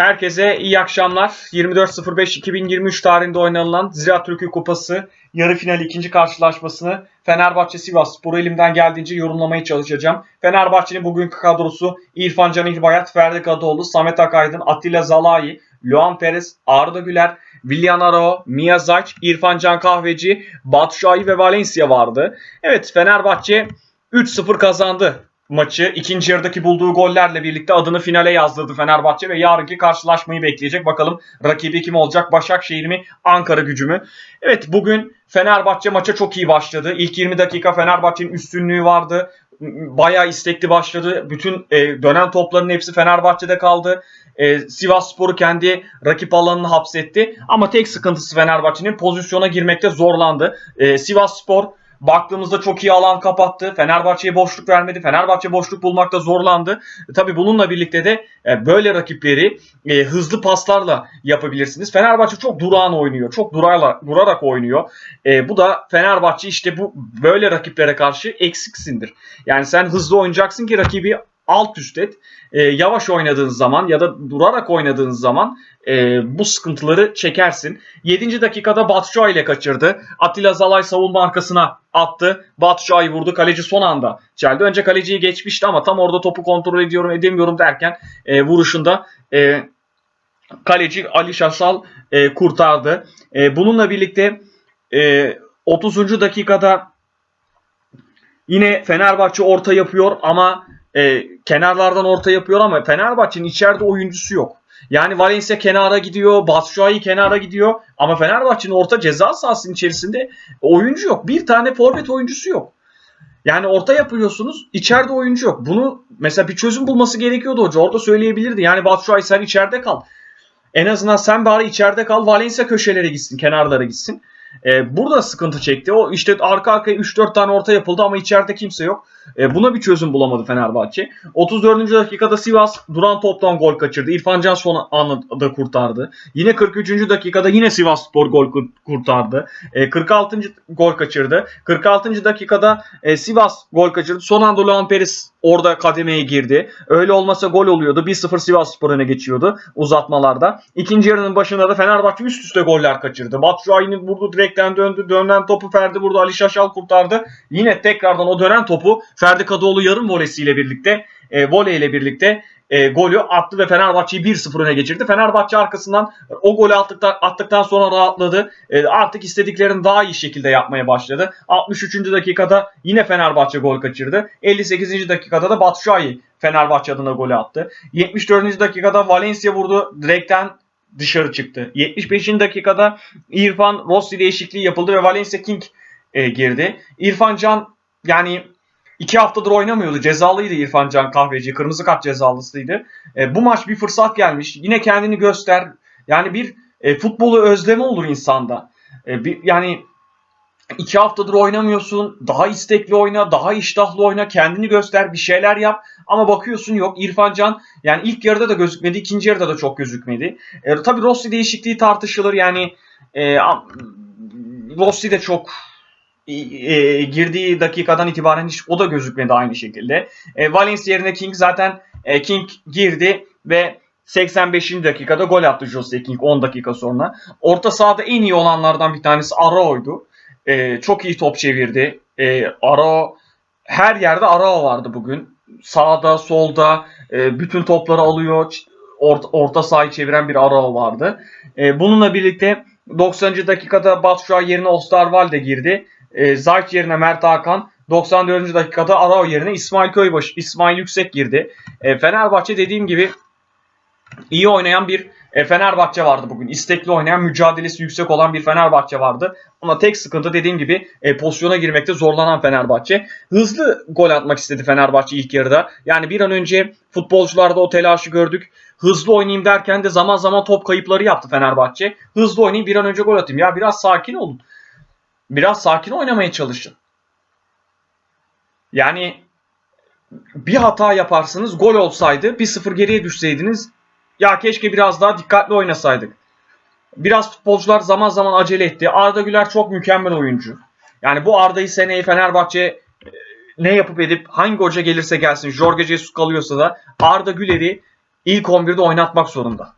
Herkese iyi akşamlar. 24.05.2023 tarihinde oynanılan Ziraat Türkiye Kupası yarı final ikinci karşılaşmasını Fenerbahçe Sivas Spor'u elimden geldiğince yorumlamaya çalışacağım. Fenerbahçe'nin bugünkü kadrosu İrfan Can İlbayat, Ferdi Kadıoğlu, Samet Akaydın, Atilla Zalai, Luan Perez, Arda Güler, Willian Arao, Mia Zayç, İrfan Can Kahveci, Batu Şahin ve Valencia vardı. Evet Fenerbahçe 3-0 kazandı maçı. İkinci yarıdaki bulduğu gollerle birlikte adını finale yazdırdı Fenerbahçe ve yarınki karşılaşmayı bekleyecek. Bakalım rakibi kim olacak? Başakşehir mi? Ankara gücü mü? Evet bugün Fenerbahçe maça çok iyi başladı. İlk 20 dakika Fenerbahçe'nin üstünlüğü vardı. Bayağı istekli başladı. Bütün e, dönen topların hepsi Fenerbahçe'de kaldı. E, Sivas Spor'u kendi rakip alanını hapsetti. Ama tek sıkıntısı Fenerbahçe'nin pozisyona girmekte zorlandı. E, Sivas Spor baktığımızda çok iyi alan kapattı. Fenerbahçe'ye boşluk vermedi. Fenerbahçe boşluk bulmakta zorlandı. E, tabii bununla birlikte de e, böyle rakipleri e, hızlı paslarla yapabilirsiniz. Fenerbahçe çok durağan oynuyor. Çok durarla, durarak oynuyor. Bu da Fenerbahçe işte bu böyle rakiplere karşı eksiksindir. Yani sen hızlı oynayacaksın ki rakibi alt üst et. E, yavaş oynadığın zaman ya da durarak oynadığın zaman e, bu sıkıntıları çekersin. 7. dakikada Batshuayi ile kaçırdı. Atilla Zalay savunma arkasına attı. Batshuayi vurdu. Kaleci son anda çeldi. Önce kaleciyi geçmişti ama tam orada topu kontrol ediyorum edemiyorum derken e, vuruşunda e, kaleci Ali Şasal e, kurtardı. E, bununla birlikte e, 30. dakikada yine Fenerbahçe orta yapıyor ama e, kenarlardan orta yapıyor ama Fenerbahçe'nin içeride oyuncusu yok. Yani Valencia kenara gidiyor, Batshuayi kenara gidiyor ama Fenerbahçe'nin orta ceza sahasının içerisinde oyuncu yok. Bir tane forvet oyuncusu yok. Yani orta yapıyorsunuz, içeride oyuncu yok. Bunu mesela bir çözüm bulması gerekiyordu hoca. Orada söyleyebilirdi. Yani Batshuayi sen içeride kal. En azından sen bari içeride kal. Valencia köşelere gitsin, kenarlara gitsin. Ee, burada sıkıntı çekti. O işte arka arkaya 3-4 tane orta yapıldı ama içeride kimse yok. Ee, buna bir çözüm bulamadı Fenerbahçe. 34. dakikada Sivas duran toptan gol kaçırdı. İrfan Can son anında kurtardı. Yine 43. dakikada yine Sivas Spor gol kurtardı. Ee, 46. gol kaçırdı. 46. dakikada e, Sivas gol kaçırdı. Son anda Luan Perez orada kademeye girdi. Öyle olmasa gol oluyordu. 1-0 Sivas Spor öne geçiyordu uzatmalarda. İkinci yarının başında da Fenerbahçe üst üste goller kaçırdı. Batshuayi'nin vurdu direkten döndü. Dönen topu Ferdi vurdu. Ali Şaşal kurtardı. Yine tekrardan o dönen topu Ferdi Kadıoğlu yarım volesiyle birlikte e, voleyle birlikte e, golü attı ve Fenerbahçe'yi 1-0 öne geçirdi. Fenerbahçe arkasından o golü attıktan, attıktan sonra rahatladı. E, artık istediklerini daha iyi şekilde yapmaya başladı. 63. dakikada yine Fenerbahçe gol kaçırdı. 58. dakikada da Batshuayi Fenerbahçe adına golü attı. 74. dakikada Valencia vurdu. Direkten dışarı çıktı. 75. dakikada İrfan Rossi değişikliği yapıldı ve Valencia King e, girdi. İrfan Can yani iki haftadır oynamıyordu. Cezalıydı İrfan Can Kahveci. Kırmızı kart cezalısıydı. E, bu maç bir fırsat gelmiş. Yine kendini göster. Yani bir e, futbolu özleme olur insanda. E, bir, yani iki haftadır oynamıyorsun. Daha istekli oyna, daha iştahlı oyna, kendini göster, bir şeyler yap. Ama bakıyorsun yok İrfan Can yani ilk yarıda da gözükmedi, ikinci yarıda da çok gözükmedi. E, tabii Rossi değişikliği tartışılır yani e, Rossi de çok e, girdiği dakikadan itibaren hiç o da gözükmedi aynı şekilde. E, Valencia yerine King zaten e, King girdi ve 85. dakikada gol attı Jose King 10 dakika sonra. Orta sahada en iyi olanlardan bir tanesi Arao'ydu. E, çok iyi top çevirdi. E, Arao her yerde Arao vardı bugün. Sağda, solda e, bütün topları alıyor. Orta, orta sahayı çeviren bir Arao vardı. E, bununla birlikte 90. dakikada Batshuayi yerine Osterwalde girdi. E, Zayt yerine Mert Hakan. 94. dakikada Arao yerine İsmail Köybaşı, İsmail Yüksek girdi. E, Fenerbahçe dediğim gibi iyi oynayan bir e, Fenerbahçe vardı bugün. İstekli oynayan, mücadelesi yüksek olan bir Fenerbahçe vardı. Ama tek sıkıntı dediğim gibi e, pozisyona girmekte zorlanan Fenerbahçe. Hızlı gol atmak istedi Fenerbahçe ilk yarıda. Yani bir an önce futbolcularda o telaşı gördük. Hızlı oynayayım derken de zaman zaman top kayıpları yaptı Fenerbahçe. Hızlı oynayayım bir an önce gol atayım. Ya biraz sakin olun. Biraz sakin oynamaya çalışın. Yani bir hata yaparsınız gol olsaydı 1-0 geriye düşseydiniz ya keşke biraz daha dikkatli oynasaydık. Biraz futbolcular zaman zaman acele etti. Arda Güler çok mükemmel oyuncu. Yani bu Arda'yı seneye Fenerbahçe e, ne yapıp edip hangi hoca gelirse gelsin Jorge Jesus kalıyorsa da Arda Güler'i ilk 11'de oynatmak zorunda.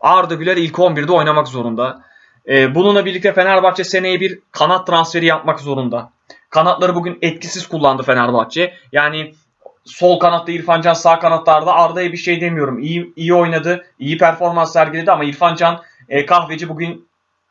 Arda Güler ilk 11'de oynamak zorunda. Ee, bununla birlikte Fenerbahçe seneye bir kanat transferi yapmak zorunda. Kanatları bugün etkisiz kullandı Fenerbahçe. Yani sol kanatta İrfan Can, sağ kanatlarda Arda'ya bir şey demiyorum. İyi iyi oynadı, iyi performans sergiledi ama İrfan Can e, kahveci bugün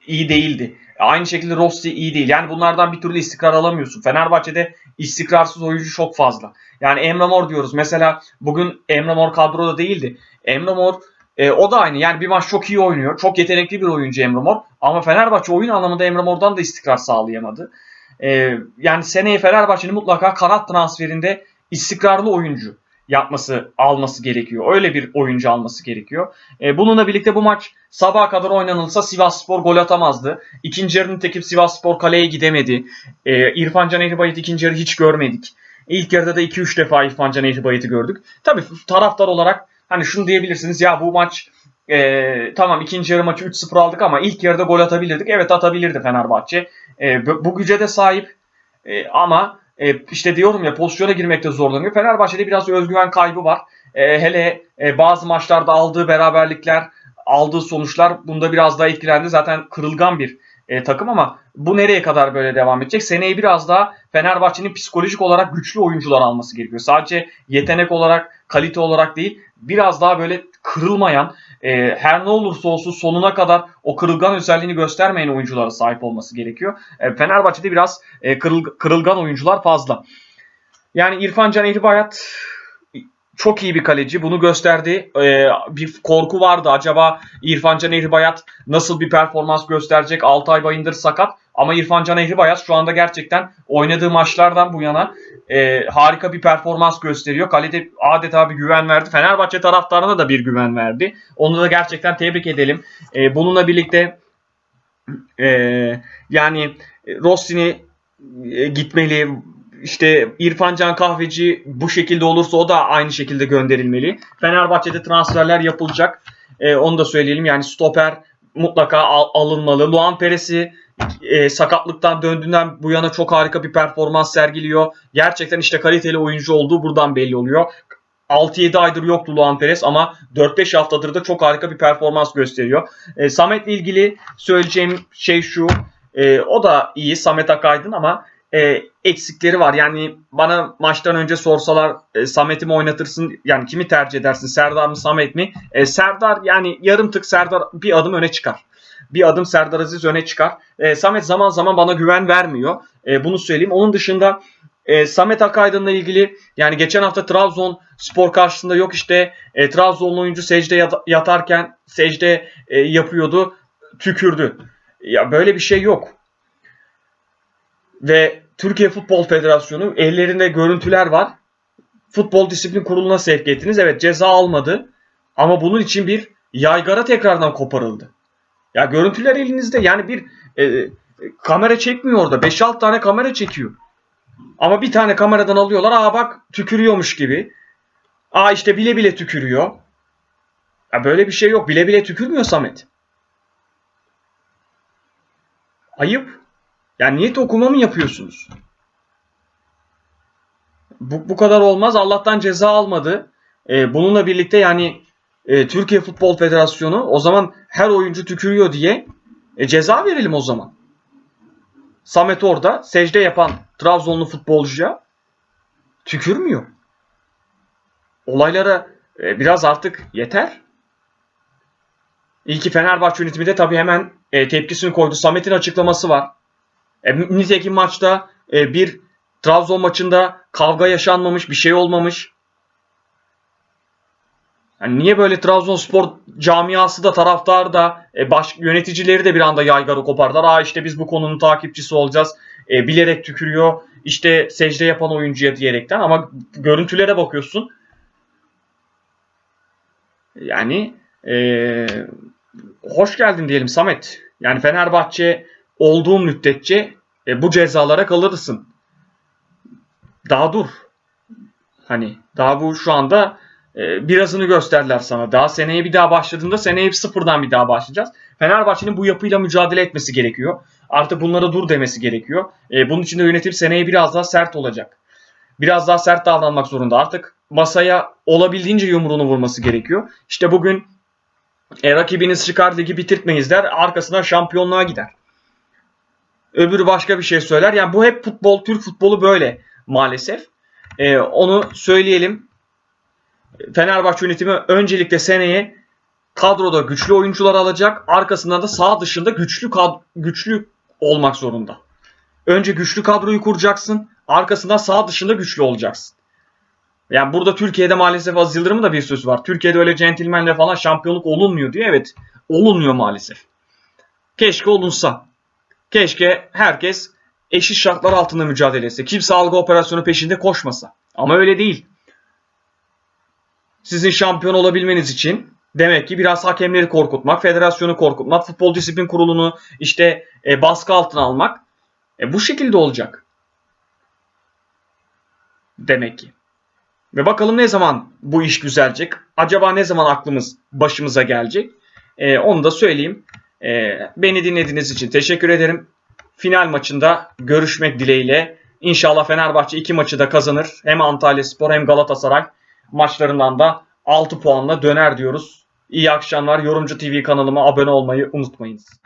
iyi değildi. Aynı şekilde Rossi iyi değil. Yani bunlardan bir türlü istikrar alamıyorsun. Fenerbahçe'de istikrarsız oyuncu çok fazla. Yani Emre Mor diyoruz. Mesela bugün Emre Mor kadroda değildi. Emre Mor e, o da aynı. Yani bir maç çok iyi oynuyor. Çok yetenekli bir oyuncu Emre Mor. Ama Fenerbahçe oyun anlamında Emre Mor'dan da istikrar sağlayamadı. E, yani seneye Fenerbahçe'nin mutlaka kanat transferinde istikrarlı oyuncu yapması, alması gerekiyor. Öyle bir oyuncu alması gerekiyor. E, bununla birlikte bu maç sabaha kadar oynanılsa Sivasspor gol atamazdı. İkinci yarının tekip Sivasspor kaleye gidemedi. E, İrfan Can Ehlibayit ikinci yarı hiç görmedik. İlk yarıda da 2-3 defa İrfan Can Ehlibayit'i gördük. Tabii taraftar olarak hani şunu diyebilirsiniz ya bu maç e, tamam ikinci yarı maçı 3-0 aldık ama ilk yarıda gol atabilirdik. Evet atabilirdi Fenerbahçe. E, bu güce de sahip e, ama e, işte diyorum ya pozisyona girmekte zorlanıyor. Fenerbahçe'de biraz özgüven kaybı var. E, hele e, bazı maçlarda aldığı beraberlikler, aldığı sonuçlar bunda biraz daha etkilendi. Zaten kırılgan bir e, takım ama bu nereye kadar böyle devam edecek? Seneye biraz daha Fenerbahçe'nin psikolojik olarak güçlü oyuncular alması gerekiyor. Sadece yetenek olarak, kalite olarak değil, biraz daha böyle kırılmayan, e, her ne olursa olsun sonuna kadar o kırılgan özelliğini göstermeyen oyunculara sahip olması gerekiyor. E, Fenerbahçe'de biraz e, kırıl, kırılgan oyuncular fazla. Yani İrfan Can Ehlibayat çok iyi bir kaleci. Bunu gösterdi. Ee, bir korku vardı. Acaba İrfan Can Ehlibayat nasıl bir performans gösterecek? Altay Bayındır sakat. Ama İrfan Can Ehlibayat şu anda gerçekten oynadığı maçlardan bu yana e, harika bir performans gösteriyor. Kalede adeta bir güven verdi. Fenerbahçe taraftarına da bir güven verdi. Onu da gerçekten tebrik edelim. E, bununla birlikte e, yani Rossi'ni e, gitmeli işte İrfan Can Kahveci bu şekilde olursa o da aynı şekilde gönderilmeli. Fenerbahçe'de transferler yapılacak. E, onu da söyleyelim. Yani stoper mutlaka al- alınmalı. Luan Peres'i e, sakatlıktan döndüğünden bu yana çok harika bir performans sergiliyor. Gerçekten işte kaliteli oyuncu olduğu buradan belli oluyor. 6-7 aydır yoktu Luan Perez ama 4-5 haftadır da çok harika bir performans gösteriyor. E, Samet'le ilgili söyleyeceğim şey şu. E, o da iyi Samet Akaydın ama e, eksikleri var. Yani bana maçtan önce sorsalar e, Samet'i mi oynatırsın? Yani kimi tercih edersin? Serdar mı Samet mi? E, Serdar yani yarım tık Serdar bir adım öne çıkar. Bir adım Serdar Aziz öne çıkar. E, Samet zaman zaman bana güven vermiyor. E, bunu söyleyeyim. Onun dışında e, Samet Akaydın'la ilgili yani geçen hafta Trabzon spor karşısında yok işte e, Trabzonlu oyuncu secde yat- yatarken secde e, yapıyordu tükürdü. Ya böyle bir şey yok. Ve Türkiye Futbol Federasyonu ellerinde görüntüler var. Futbol Disiplin Kurulu'na sevk ettiniz. Evet ceza almadı. Ama bunun için bir yaygara tekrardan koparıldı. Ya görüntüler elinizde. Yani bir e, kamera çekmiyor orada. 5-6 tane kamera çekiyor. Ama bir tane kameradan alıyorlar. Aa bak tükürüyormuş gibi. Aa işte bile bile tükürüyor. Ya böyle bir şey yok. Bile bile tükürmüyor Samet. Ayıp. Yani niyet okuma mı yapıyorsunuz? Bu, bu kadar olmaz. Allah'tan ceza almadı. Ee, bununla birlikte yani e, Türkiye Futbol Federasyonu o zaman her oyuncu tükürüyor diye e, ceza verelim o zaman. Samet orada secde yapan Trabzonlu futbolcuya tükürmüyor. Olaylara e, biraz artık yeter. İyi ki Fenerbahçe yönetimi de tabii hemen e, tepkisini koydu. Samet'in açıklaması var. E, nitekim maçta e, bir Trabzon maçında kavga yaşanmamış, bir şey olmamış. Yani niye böyle Trabzonspor camiası da taraftar da e, baş, yöneticileri de bir anda yaygarı kopardılar. Aa işte biz bu konunun takipçisi olacağız. E, bilerek tükürüyor. İşte secde yapan oyuncuya diyerekten ama görüntülere bakıyorsun. Yani e, hoş geldin diyelim Samet. Yani Fenerbahçe olduğun müddetçe e, bu cezalara kalırsın. Daha dur. Hani daha bu şu anda e, birazını gösterdiler sana. Daha seneye bir daha başladığında seneye hep sıfırdan bir daha başlayacağız. Fenerbahçe'nin bu yapıyla mücadele etmesi gerekiyor. Artık bunlara dur demesi gerekiyor. E, bunun için de yönetim seneye biraz daha sert olacak. Biraz daha sert davranmak zorunda. Artık masaya olabildiğince yumruğunu vurması gerekiyor. İşte bugün E, rakibiniz çıkar ligi bitirtmeyiz der. Arkasından şampiyonluğa gider. Öbürü başka bir şey söyler. Yani bu hep futbol, Türk futbolu böyle maalesef. E, onu söyleyelim. Fenerbahçe yönetimi öncelikle seneye kadroda güçlü oyuncular alacak. Arkasından da sağ dışında güçlü güçlü olmak zorunda. Önce güçlü kadroyu kuracaksın. Arkasından sağ dışında güçlü olacaksın. Yani burada Türkiye'de maalesef Aziz Yıldırım'ın da bir sözü var. Türkiye'de öyle centilmenle falan şampiyonluk olunmuyor diyor. Evet olunmuyor maalesef. Keşke olunsa. Keşke herkes eşit şartlar altında mücadele etse. Kimse algı operasyonu peşinde koşmasa. Ama öyle değil. Sizin şampiyon olabilmeniz için demek ki biraz hakemleri korkutmak, federasyonu korkutmak, futbol disiplin kurulunu işte e, baskı altına almak e, bu şekilde olacak. Demek ki. Ve bakalım ne zaman bu iş düzelecek? Acaba ne zaman aklımız başımıza gelecek? E, onu da söyleyeyim. E, beni dinlediğiniz için teşekkür ederim. Final maçında görüşmek dileğiyle. İnşallah Fenerbahçe iki maçı da kazanır. Hem Antalya Spor hem Galatasaray maçlarından da 6 puanla döner diyoruz. İyi akşamlar. Yorumcu TV kanalıma abone olmayı unutmayınız.